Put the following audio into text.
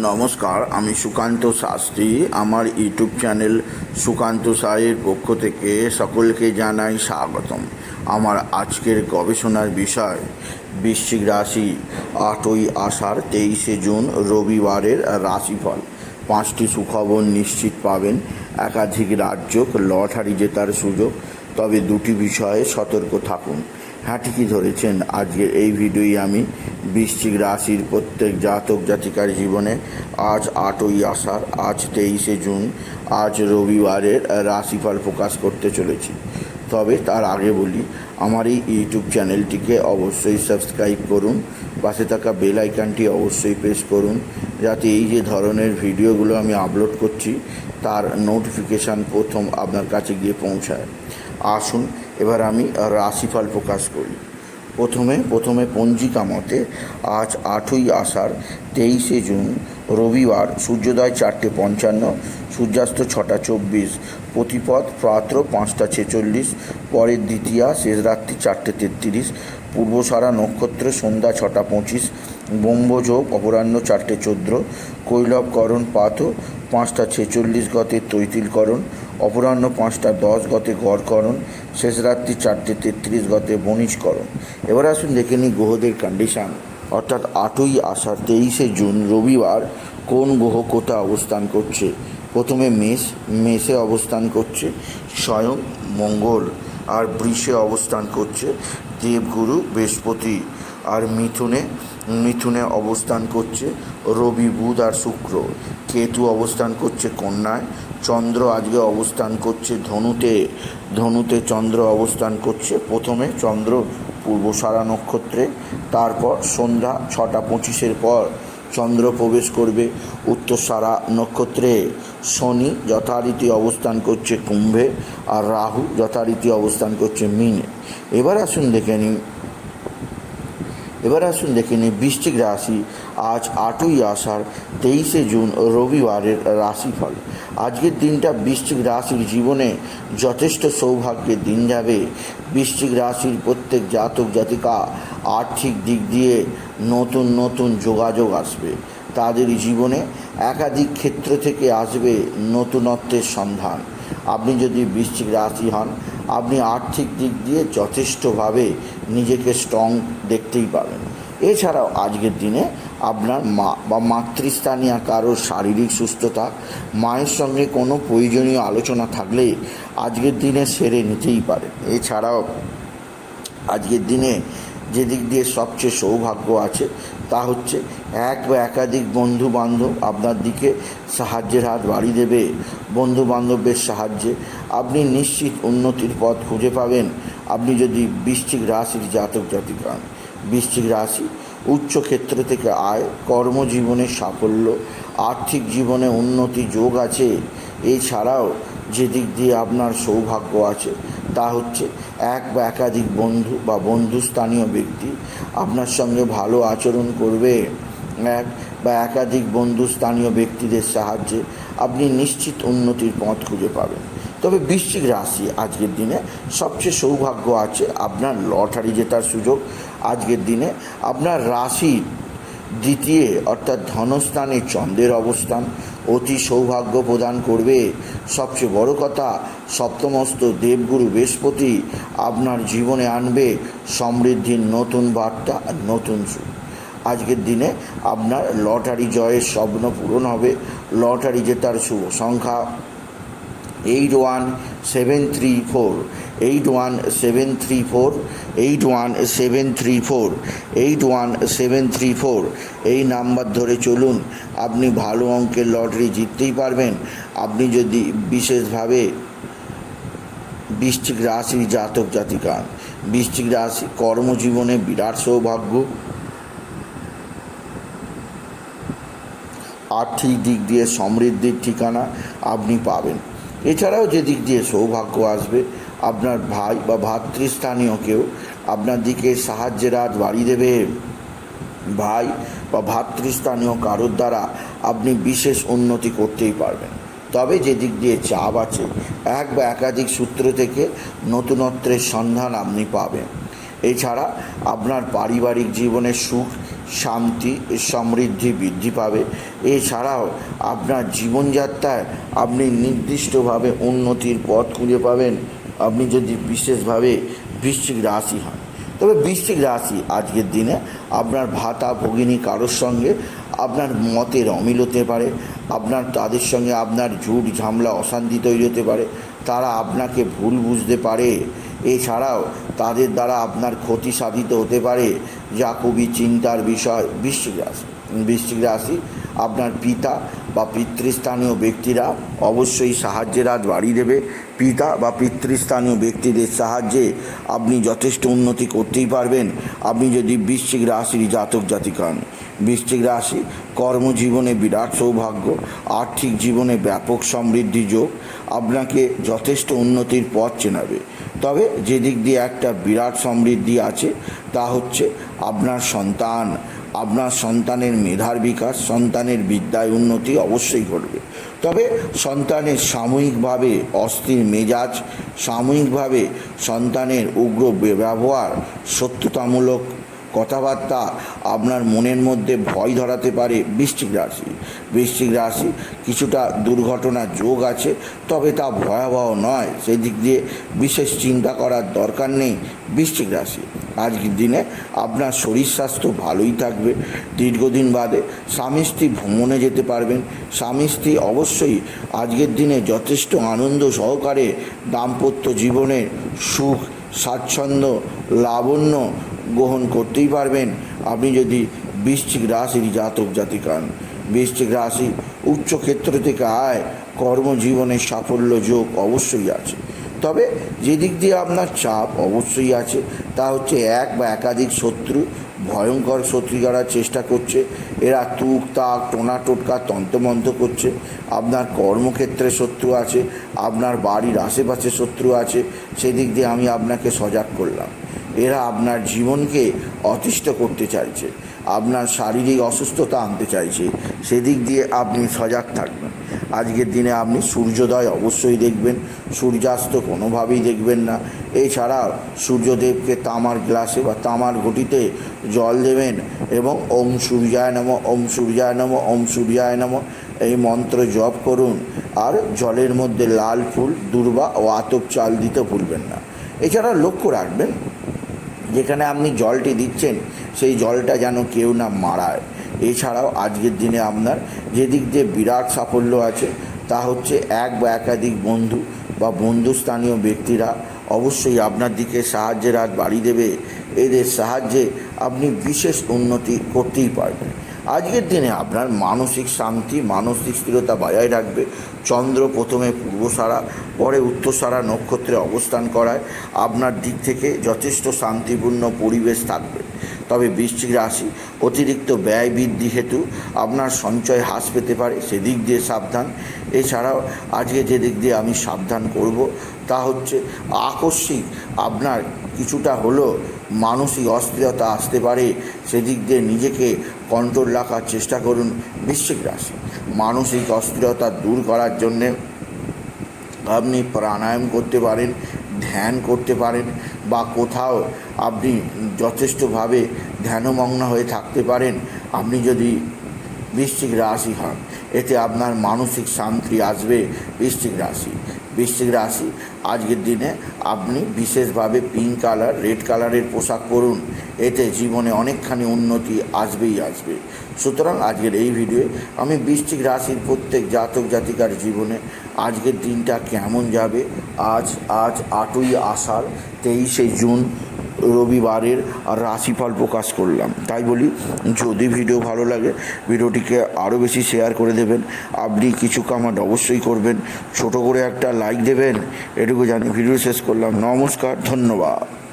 নমস্কার, আমি সুকান্ত শাস্ত্রী। আমার ইউটিউব চ্যানেল সুকান্ত সায়ের পক্ষ থেকে সকলকে জানাই স্বাগতম। আমার আজকের গবেষণার বিষয়, বৃশ্চিক রাশি, আটই আষাঢ়, তেইশে জুন, রবিবারের রাশিফল। পাঁচটি সুখবর নিশ্চিত পাবেন। একাধিক রাজ্য লটারি জেতার সুযোগ। তবে দুটি বিষয়ে সতর্ক থাকুন। হ্যাঁ ঠিকই ধরেছেন? আজকের এই ভিডিওই আমি বৃশ্চিক রাশির প্রত্যেক জাতক জাতিকার জীবনে আজ আটই আষাঢ়, আজ তেইশে জুন, আজ রবিবারের রাশিফল প্রকাশ করতে চলেছি। তবে তার আগে বলি, আমার এই ইউটিউব চ্যানেলটিকে অবশ্যই সাবস্ক্রাইব করুন, পাশে থাকা বেল আইকনটি অবশ্যই প্রেস করুন, যাতে এই যে ধরনের ভিডিওগুলো আমি আপলোড করছি, তার নোটিফিকেশান প্রথম আপনার কাছে গিয়ে পৌঁছায়। আসুন, এবার আমি রাশিফল প্রকাশ করি। প্রথমে প্রথমে পঞ্জিকা মতে আজ আটই আষাঢ়, তেইশে জুন, রবিবার, সূর্যোদয় চারটে পঞ্চান্ন, সূর্যাস্ত ছটা চব্বিশ, প্রতিপদ প্রাত্র পাঁচটা ছেচল্লিশ, পরের দ্বিতীয়া শেষ রাত্রি চারটে তেত্রিশ, পূর্বসারা নক্ষত্র সন্ধ্যা ছটা পঁচিশ, ব্রহ্মযোগ অপরাহ্ন চারটে চোদ্দ কৈলবকরণ পাত পাঁচটা ছেচল্লিশ গতে তৈতিলকরণ অপরাহ্ন পাঁচটা দশ গতে গড়করণ শেষ রাত্রি চারটে তেত্রিশ গতে বণিজকরণ এবার আসুন দেখে নিই গ্রহদের কন্ডিশান অর্থাৎ আটই আষাঢ় তেইশে জুন, রবিবার কোন গ্রহ কোথা অবস্থান করছে? প্রথমে মেষ, মেষে অবস্থান করছে স্বয়ং মঙ্গল, আর বৃষে অবস্থান করছে দেবগুরু বৃহস্পতি, আর মিথুনে মিথুনে অবস্থান করছে রবি, বুধ আর শুক্র। কেতু অবস্থান করছে কন্যায়। চন্দ্র আজকে অবস্থান করছে ধনুতে। ধনুতে চন্দ্র অবস্থান করছে প্রথমে, চন্দ্র পূর্ব সারা নক্ষত্রে। তারপর সন্ধ্যা ছটা পঁচিশের পর চন্দ্র প্রবেশ করবে উত্তর সারা নক্ষত্রে। শনি যথারীতি অবস্থান করছে কুম্ভে আর রাহু যথারীতি অবস্থান করছে মিনে। এবার আসুন দেখে নিই এবার আসুন দেখে নিই বৃশ্চিক রাশি আজ আটই আষাঢ়, তেইশে জুন, রবিবারের রাশিফল। আজকের দিনটা বৃশ্চিক রাশির জীবনে যথেষ্ট সৌভাগ্যের দিন যাবে। বৃশ্চিক রাশির প্রত্যেক জাতক জাতিকা আর্থিক দিক দিয়ে নতুন নতুন যোগাযোগ আসবে। তাদের জীবনে একাধিক ক্ষেত্র থেকে আসবে নতুনত্বের সন্ধান। আপনি যদি বৃশ্চিক রাশি হন, আপনি আর্থিক দিক দিয়ে যথেষ্টভাবে নিজেকে স্ট্রং দেখতেই পাবেন। এছাড়াও আজকের দিনে আপনার মা বা মাতৃস্থানীয় কারোর শারীরিক সুস্থতা, মায়ের সঙ্গে কোনো প্রয়োজনীয় আলোচনা থাকলে আজকের দিনে সেরে নিতেই পারে। এছাড়াও আজকের দিনে যে দিক দিয়ে সবচেয়ে সৌভাগ্য আছে তা হচ্ছে এক বা একাধিক বন্ধু বান্ধব আপনার দিকে সাহায্যের হাত বাড়িয়ে দেবে। বন্ধু বান্ধবের সাহায্যে আপনি নিশ্চিত উন্নতির পথ খুঁজে পাবেন। আপনি যদি বৃশ্চিক রাশির জাতক জাতিকা হন, বৃশ্চিক রাশি উচ্চ ক্ষেত্র থেকে আয়, কর্মজীবনে সাফল্য, আর্থিক জীবনে উন্নতি, যোগ আছে। এছাড়াও যে দিক দিয়ে আপনার সৌভাগ্য আছে, তা হচ্ছে এক বা একাধিক বন্ধু বা বন্ধুস্থানীয় ব্যক্তি আপনার সঙ্গে ভালো আচরণ করবে। এক বা একাধিক বন্ধুস্থানীয় ব্যক্তিদের সাহায্যে আপনি নিশ্চিত উন্নতির পথ খুঁজে পাবেন। তবে বৃশ্চিক রাশি আজকের দিনে সবচেয়ে সৌভাগ্য আছে আপনার লটারি জেতার সুযোগ। আজকের দিনে আপনার রাশি দ্বিতীয় অর্থাৎ ধনস্থানে চন্দ্রের অবস্থান অতি সৌভাগ্য প্রদান করবে। সবচেয়ে বড় কথা, সপ্তমস্ত দেবগুরু বৃহস্পতি আপনার জীবনে আনবে সমৃদ্ধির নতুন বার্তা, নতুন সুখ। আজকের দিনে আপনার লটারি জয়ের স্বপ্ন পূরণ হবে। লটারি জেতার শুভ সংখ্যা eight one seven three four eight one seven three four eight one seven three four eight one seven three four এই নাম্বার ধরে চলুন, আপনি ভালো অঙ্কের লটারি জিততেই পারবেন। আপনি যদি বিশেষভাবে বৃশ্চিক রাশির জাতক জাতিকা। বৃশ্চিক রাশি কর্মজীবনে বিরাট সৌভাগ্য। আর্থিক দিক দিয়ে সমৃদ্ধির ঠিকানা আপনি পাবেন। এছাড়াও যে দিক দিয়ে সৌভাগ্য আসবে, আপনার ভাই বা ভাতৃস্থানীয় কেউ আপনার দিকে সাহায্যের হাত বাড়িয়ে দেবে। ভাই বা ভাতৃস্থানীয় কারোর দ্বারা আপনি বিশেষ উন্নতি করতেই পারবেন। তবে যে দিক দিয়ে চাপ আছে, এক বা একাধিক সূত্র থেকে নতুনত্বের সন্ধান আপনি পাবেন। এছাড়া আপনার পারিবারিক জীবনের সুখ শান্তি, সমৃদ্ধি বৃদ্ধি পাবে। এছাড়াও আপনার জীবনযাত্রায় আপনি নির্দিষ্টভাবে উন্নতির পথ খুঁজে পাবেন। আপনি যদি বিশেষভাবে বৃশ্চিক রাশি হন। তবে বৃশ্চিক রাশি আজকের দিনে আপনার ভাতা, ভগিনী কারোর সঙ্গে আপনার মতের অমিল হতে পারে। আপনার তাদের সঙ্গে আপনার ঝুট ঝামলা, অশান্তি তৈরি হতে পারে। তারা আপনাকে ভুল বুঝতে পারে। এছাড়াও তাদের দ্বারা আপনার ক্ষতি সাধিত হতে পারে। যা খুবই চিন্তার বিষয়, বৃশ্চিক রাশি। বৃশ্চিক রাশি, আপনার পিতা বা পিতৃস্থানীয় ব্যক্তিরা অবশ্যই সাহায্যের হাত বাড়িয়ে দেবে। পিতা বা পিতৃস্থানীয় ব্যক্তিদের সাহায্যে আপনি যথেষ্ট উন্নতি করতেই পারবেন। আপনি যদি বৃশ্চিক রাশির জাতক জাতিক হন, বৃশ্চিক রাশি কর্মজীবনে বিরাট সৌভাগ্য, আর্থিক জীবনে ব্যাপক সমৃদ্ধি যোগ, আপনাকে যথেষ্ট উন্নতির পথ চেনাবে। তবে যে দিক দিয়ে একটা বিরাট সমৃদ্ধি আছে, তা হচ্ছে আপনার সন্তান। আপনার সন্তানের মেধার বিকাশ, সন্তানের বিদ্যায় উন্নতি অবশ্যই ঘটবে। তবে সন্তানের সাময়িকভাবে অস্থির মেজাজ, সাময়িকভাবে সন্তানের উগ্র ব্যবহার সত্যতামূলক কথাবার্তা আপনার মনের মধ্যে ভয় ধরাতে পারে বৃশ্চিক রাশি। বৃশ্চিক রাশি, কিছুটা দুর্ঘটনার যোগ আছে, তবে তা ভয়াবহ নয়। সেদিক দিয়ে বিশেষ চিন্তা করার দরকার নেই বৃশ্চিক রাশি। আজকের দিনে আপনার শরীর স্বাস্থ্য ভালোই থাকবে। দীর্ঘদিন বাদে স্বামী স্ত্রী ভ্রমণে যেতে পারবেন। স্বামী স্ত্রী অবশ্যই আজকের দিনে যথেষ্ট আনন্দ সহকারে দাম্পত্য জীবনের সুখ, স্বাচ্ছন্দ্য, লাবণ্য গ্রহণ করতেই পারবেন। আপনি যদি বৃশ্চিক রাশির জাতক জাতিকান বৃশ্চিক রাশি উচ্চ ক্ষেত্র থেকে আয় কর্মজীবনের সাফল্য যোগ অবশ্যই আছে। তবে যেদিক দিয়ে আপনার চাপ অবশ্যই আছে, তা হচ্ছে এক বা একাধিক শত্রু ভয়ঙ্কর শত্রু করার চেষ্টা করছে, এরা তুক তাক, টোনা টোটকা, তন্ত্রমন্ত্র করছে। আপনার কর্মক্ষেত্রে শত্রু আছে, আপনার বাড়ির আশেপাশে শত্রু আছে, সেদিক দিয়ে আমি আপনাকে সজাগ করলাম। এরা আপনার জীবনকে অতিষ্ঠ করতে চাইছে। আপনার শারীরিক অসুস্থতা আনতে চাইছে, সেদিক দিয়ে আপনি সজাগ থাকবেন। আজকের দিনে আপনি সূর্যোদয় অবশ্যই দেখবেন, সূর্যাস্ত কোনোভাবেই দেখবেন না। এছাড়া সূর্যদেবকে তামার গ্লাসে বা তামার ঘটিতে জল দেবেন এবং ওম সূর্যায় নম, ওম সূর্যায় নম, ওম সূর্যায় নম এই মন্ত্র জপ করুন। আর জলের মধ্যে লাল ফুল, দুর্বা ও আতপ চাল দিতে ভুলবেন না। এছাড়া লক্ষ্য রাখবেন, যেখানে আপনি জলটি দিচ্ছেন সেই জলটা যেন কেউ না মারায়। এছাড়াও আজকের দিনে আপনার যেদিক দিয়ে বিরাট সাফল্য আছে, তা হচ্ছে এক বা একাধিক বন্ধু বা বন্ধুস্থানীয় ব্যক্তিরা অবশ্যই আপনার দিকে সাহায্যের হাত বাড়িয়ে দেবে। এদের সাহায্যে আপনি বিশেষ উন্নতি করতেই পারবেন। আজকের দিনে আপনার মানসিক শান্তি, মানসিক স্থিরতা বজায় রাখবে। চন্দ্র প্রথমে পূর্বসারা, পরে উত্তরসারা নক্ষত্রে অবস্থান করায় আপনার দিক থেকে যথেষ্ট শান্তিপূর্ণ পরিবেশ থাকবে। তবে বৃশ্চিক রাশি অতিরিক্ত ব্যয় বৃদ্ধি হেতু আপনার সঞ্চয় হ্রাস পেতে পারে, সেদিক দিয়ে সাবধান। এছাড়াও আজকে যে দিক দিয়ে আমি সাবধান করব, তা হচ্ছে আকস্মিক আপনার কিছুটা হলো মানসিক অস্থিরতা আসতে পারে, সেদিক দিয়ে নিজেকে কন্ট্রোল রাখার চেষ্টা করুন বৃশ্চিক রাশি। মানসিক অস্থিরতা দূর করার জন্যে আপনি প্রাণায়াম করতে পারেন ধ্যান করতে পারেন বা কোথাও আপনি যথেষ্টভাবে ধ্যানমগ্ন হয়ে থাকতে পারেন, আপনি যদি বৃশ্চিক রাশি হন, এতে আপনার মানসিক শান্তি আসবে বৃশ্চিক রাশি। বৃশ্চিক রাশি, আজকের দিনে আপনি বিশেষভাবে পিঙ্ক কালার রেড কালারের পোশাক পরুন, এতে জীবনে অনেকখানি উন্নতি আসবেই আসবে। সুতরাং আজকের এই ভিডিওয়ে আমি বৃশ্চিক রাশির প্রত্যেক জাতক জাতিকার জীবনে আজকের দিনটা কেমন যাবে? আজ আজ আটই আষাঢ়, তেইশে জুন, রবিবারের রাশিফল প্রকাশ করলাম। তাই বলি, যদি ভিডিও ভালো লাগে, ভিডিওটিকে আরও বেশি শেয়ার করে দেবেন। আপনি কিছু কামাট অবশ্যই করবেন। ছোট করে একটা লাইক দেবেন। এটুকু জানি ভিডিও শেষ করলাম। নমস্কার, ধন্যবাদ।